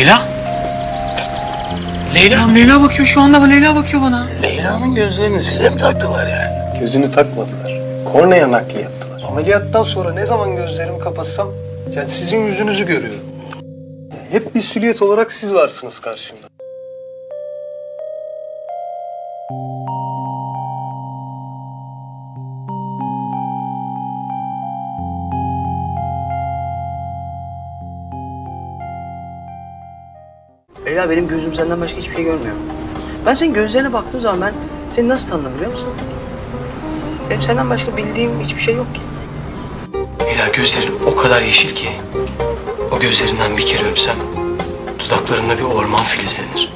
Leyla? Leyla? Leyla bakıyor şu anda Leyla bakıyor bana. Leyla'nın gözlerini size mi taktılar yani? Gözünü takmadılar. Kornea nakli yaptılar. Ameliyattan sonra ne zaman gözlerimi kapatsam yani sizin yüzünüzü görüyorum. Hep bir süliyet olarak siz varsınız karşımda. Leyla benim gözüm senden başka hiçbir şey görmüyor. Ben senin gözlerine baktığım zaman ben seni nasıl tanıdım biliyor musun? Benim senden başka bildiğim hiçbir şey yok ki. Leyla gözlerin o kadar yeşil ki. O gözlerinden bir kere öpsem dudaklarımda bir orman filizlenir.